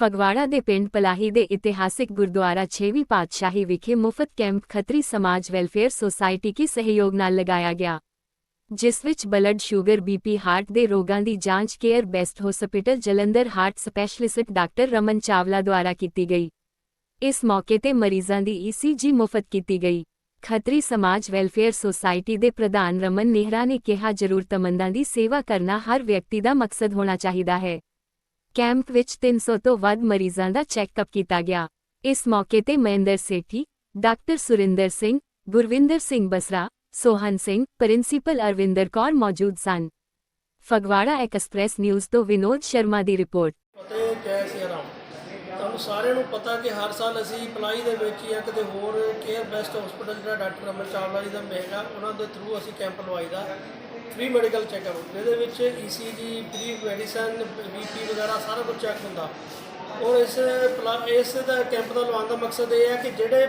ਫਗਵਾੜਾ ਦੇ ਪਿੰਡ ਪਲਾਹੀ ਦੇ ਇਤਿਹਾਸਿਕ ਗੁਰਦੁਆਰਾ 6ਵੀਂ ਪਾਤਸ਼ਾਹੀ ਵਿਖੇ ਮੁਫਤ ਕੈਂਪ ਖੱਤਰੀ ਸਮਾਜ ਵੈਲਫੇਅਰ ਸੁਸਾਇਟੀ ਕੇ ਸਹਿਯੋਗ ਨਾਲ ਲਗਾਇਆ ਗਿਆ, ਜਿਸ ਵਿੱਚ ਬਲੱਡ ਸ਼ੂਗਰ ਬੀਪੀ ਹਾਰਟ ਦੇ ਰੋਗਾਂ ਦੀ ਜਾਂਚ, Care Best Hospital, Jalandhar heart specialist doctor Raman Chawla ਦੁਆਰਾ ਕੀਤੀ ਗਈ। ਇਸ ਮੌਕੇ ਤੇ ਮਰੀਜ਼ਾਂ ਦੀ ਈਸੀਜੀ ਮੁਫਤ ਕੀਤੀ ਗਈ। ਖੱਤਰੀ ਸਮਾਜ ਵੈਲਫੇਅਰ ਸੁਸਾਇਟੀ ਦੇ ਪ੍ਰਧਾਨ ਰਮਨ ਨੇਹਰਾ ਨੇ ਕਿਹਾ, ਜ਼ਰੂਰਤਮੰਦਾਂ ਦੀ ਸੇਵਾ ਕਰਨਾ ਹਰ ਵਿਅਕਤੀ ਦਾ ਮਕਸਦ ਹੋਣਾ ਚਾਹੀਦਾ ਹੈ। ਕੈਂਪ ਵਿੱਚ 300 ਤੋਂ ਵੱਧ ਮਰੀਜ਼ਾਂ ਦਾ ਚੈੱਕਅਪ ਕੀਤਾ ਗਿਆ। ਇਸ ਮੌਕੇ ਤੇ ਮਹਿੰਦਰ ਸੇਠੀ, ਡਾਕਟਰ ਸੁਰਿੰਦਰ ਸਿੰਘ, ਗੁਰਵਿੰਦਰ ਸਿੰਘ ਬਸਰਾ ਸੋਹਨ ਸਿੰਘ, ਪ੍ਰਿੰਸੀਪਲ ਅਰਵਿੰਦਰ ਕੌਰ ਮੌਜੂਦ ਸਨ। ਫਗਵਾੜਾ ਐਕਸਪ੍ਰੈਸ ਨਿਊਜ਼ ਤੋਂ ਵਿਨੋਦ ਸ਼ਰਮਾ ਦੀ ਰਿਪੋਰਟ। ਸਾਰਿਆਂ ਨੂੰ ਪਤਾ ਕਿ ਹਰ ਸਾਲ ਅਸੀਂ ਪਲਾਈ ਦੇ ਵਿੱਚ ਜਾਂ ਕਿਤੇ ਹੋਰ ਕੇਅਰ ਬੈਸਟ ਹਸਪੀਟਲ ਜਿਹੜਾ ਡਾਕਟਰ ਅਮਰ ਚਾਵਲਾ ਜੀ ਦਾ ਮਹਿੰਗਾ ਉਹਨਾਂ ਦੇ ਥਰੂ ਅਸੀਂ ਕੈਂਪ ਲਵਾਈਦਾ ਫ੍ਰੀ ਮੈਡੀਕਲ ਚੈੱਕਅਪ ਜਿਹਦੇ ਵਿੱਚ ਈਸੀਜੀ ਫ੍ਰੀ ਮੈਡੀਸਨ ਬੀਪੀ ਵਗੈਰਾ ਸਾਰਾ ਕੁਝ ਚੈੱਕ ਹੁੰਦਾ। ਔਰ ਇਸ ਪਲਾ- ਇਸ ਦਾ ਕੈਂਪ ਦਾ ਲਵਾਉਣ ਦਾ ਮਕਸਦ ਇਹ ਹੈ ਕਿ ਜਿਹੜੇ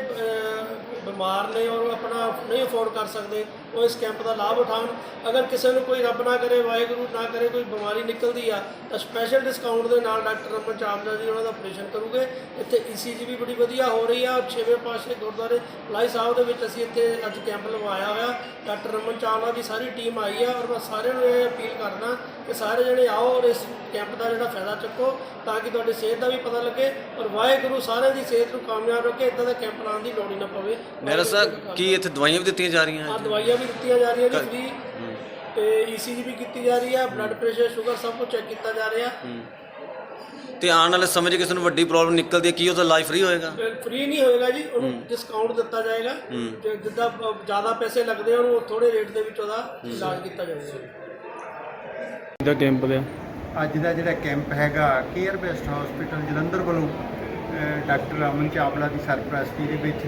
ਬਿਮਾਰ ਨੇ ਔਰ ਆਪਣਾ ਨਹੀਂ ਅਫੋਰਡ ਕਰ ਸਕਦੇ ਉਹ ਇਸ ਕੈਂਪ ਦਾ ਲਾਭ ਉਠਾਉਣ। ਅਗਰ ਕਿਸੇ ਨੂੰ ਕੋਈ ਰੱਬ ਨਾ ਕਰੇ ਵਾਹਿਗੁਰੂ ਨਾ ਕਰੇ ਕੋਈ ਬਿਮਾਰੀ ਨਿਕਲਦੀ ਆ ਤਾਂ ਸਪੈਸ਼ਲ ਡਿਸਕਾਊਂਟ ਦੇ ਨਾਲ ਡਾਕਟਰ ਰਮਨ ਚਾਵਲਾ ਜੀ ਉਹਨਾਂ ਦਾ ਆਪਰੇਸ਼ਨ ਕਰੂਗੇ। ਇੱਥੇ ਈਸੀਜੀ ਵੀ ਬੜੀ ਵਧੀਆ ਹੋ ਰਹੀ ਆ ਛੇਵੇਂ ਪਾਸੇ ਗੁਰਦੁਆਰੇ ਲਾਈ ਸਾਹਿਬ ਦੇ ਵਿੱਚ ਅਸੀਂ ਇੱਥੇ ਅੱਜ ਕੈਂਪ ਲਗਵਾਇਆ ਹੋਇਆ। ਡਾਕਟਰ ਰਮਨ ਚਾਵਲਾ ਦੀ ਸਾਰੀ ਟੀਮ ਆਈ ਆ ਔਰ ਮੈਂ ਸਾਰਿਆਂ ਨੂੰ ਇਹ ਅਪੀਲ ਕਰਦਾ ਕਿ ਸਾਰੇ ਜਣੇ ਆਓ ਔਰ ਇਸ ਕੈਂਪ ਦਾ ਜਿਹੜਾ ਫਾਇਦਾ ਚੱਕੋ ਤਾਂ ਕਿ ਤੁਹਾਡੀ ਸਿਹਤ ਦਾ ਵੀ ਪਤਾ ਲੱਗੇ ਔਰ ਵਾਹਿਗੁਰੂ ਸਾਰਿਆਂ ਦੀ ਸਿਹਤ ਨੂੰ ਕਾਮਯਾਬ ਰੱਖੇ ਇਦਾਂ ਦਾ ਕੈਂਪ ਲਾਉਣ ਦੀ ਲੋੜ ਹੀ ਨਾ ਪਵੇ। ਮੇਰਾ ਸਾਹਿਬ ਕੀ ਇੱਥੇ ਦਵਾਈਆਂ ਵੀ ਦਿੱਤੀਆਂ ਜਾ ਰਹੀਆਂ ਆ ਦਵਾਈਆਂ ਵੀ ਦਿੱਤੀਆਂ ਜਾ ਰਹੀਆਂ ਜੀ ਫ੍ਰੀ ਤੇ ਈਸੀਜੀ ਵੀ ਕੀਤੀ ਜਾ ਰਹੀ ਆ ਬਲੱਡ ਪ੍ਰੈਸ਼ਰ ਸ਼ੂਗਰ ਸਭ ਕੁਝ ਚੈੱਕ ਕੀਤਾ ਜਾ ਰਿਹਾ। ਤੇ ਆਉਣ ਵਾਲੇ ਸਮੇਂ 'ਚ ਕਿਸੇ ਨੂੰ ਵੱਡੀ ਪ੍ਰੋਬਲਮ ਨਿਕਲਦੀ ਹੈ ਕੀ ਉਹਦਾ ਲਾਈਫ ਫ੍ਰੀ ਹੋਏਗਾ? ਫ੍ਰੀ ਨਹੀਂ ਹੋਏਗਾ ਜੀ ਉਹਨੂੰ ਡਿਸਕਾਊਂਟ ਦਿੱਤਾ ਜਾਏਗਾ। ਜੇ ਜਿੱਦਾਂ ਜ਼ਿਆਦਾ ਪੈਸੇ ਲੱਗਦੇ ਆ ਉਹਨੂੰ ਥੋੜੇ ਰੇਟ ਦੇ ਵਿੱਚ ਉਹਦਾ ਇਲਾਜ ਕੀਤਾ ਜਾਊਗਾ। ਦਾ ਕੈਂਪ ਦਾ ਅੱਜ ਦਾ ਜਿਹੜਾ ਕੈਂਪ ਹੈਗਾ ਕੇਅਰ ਬੈਸਟ ਹਸਪੀਟਲ ਜਲੰਧਰ ਵੱਲੋਂ। ਡਾਕਟਰ ਰਮਨ ਚਾਵਲਾ ਦੀ ਸਰਪ੍ਰਸਤੀ ਦੇ ਵਿੱਚ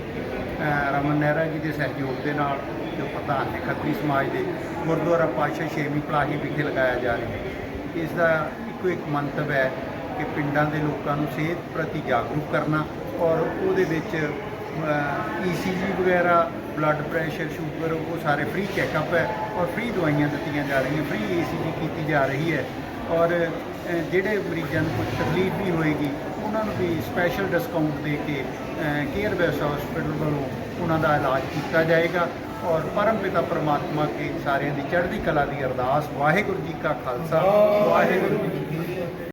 ਰਮਨ ਨਹਿਰਾ ਜੀ ਦੇ ਸਹਿਯੋਗ ਦੇ ਨਾਲ ਜੋ ਪ੍ਰਧਾਨ ਨੇ ਖੱਤਰੀ ਸਮਾਜ ਦੇ ਗੁਰਦੁਆਰਾ ਪਾਤਸ਼ਾਹ ਛੇਵੀਂ ਪਲਾਹੀ ਵਿਖੇ ਲਗਾਇਆ ਜਾ ਰਿਹਾ ਹੈ। ਇਸ ਦਾ ਇੱਕੋ ਇੱਕ ਮੰਤਵ ਹੈ ਕਿ ਪਿੰਡਾਂ ਦੇ ਲੋਕਾਂ ਨੂੰ ਸਿਹਤ ਪ੍ਰਤੀ ਜਾਗਰੂਕ ਕਰਨਾ ਔਰ ਉਹਦੇ ਵਿੱਚ ਈਸੀਜੀ ਵਗੈਰਾ ਬਲੱਡ ਪ੍ਰੈਸ਼ਰ ਸ਼ੂਗਰ ਉਹ ਸਾਰੇ ਫ੍ਰੀ ਚੈੱਕਅਪ ਹੈ ਔਰ ਫ੍ਰੀ ਦਵਾਈਆਂ ਦਿੱਤੀਆਂ ਜਾ ਰਹੀਆਂ ਫ੍ਰੀ ਈਸੀਜੀ ਕੀਤੀ ਜਾ ਰਹੀ ਹੈ ਔਰ ਜਿਹੜੇ ਮਰੀਜ਼ਾਂ ਨੂੰ ਕੋਈ ਤਕਲੀਫ ਵੀ ਹੋਏਗੀ, ਉਹਨਾਂ ਨੂੰ ਵੀ ਸਪੈਸ਼ਲ ਡਿਸਕਾਊਂਟ ਦੇ ਕੇ ਕੇਅਰ ਬੈਸਟ ਹਸਪੀਟਲ ਵੱਲੋਂ ਉਹਨਾਂ ਦਾ ਇਲਾਜ ਕੀਤਾ ਜਾਏਗਾ ਔਰ ਪਰਮ ਪਿਤਾ ਪਰਮਾਤਮਾ ਕੇ ਸਾਰਿਆਂ ਦੀ ਚੜ੍ਹਦੀ ਕਲਾ ਦੀ ਅਰਦਾਸ। ਵਾਹਿਗੁਰੂ ਜੀ ਕਾ ਖਾਲਸਾ, ਵਾਹਿਗੁਰੂ ਜੀ ਕੀ ਫਤਿਹ।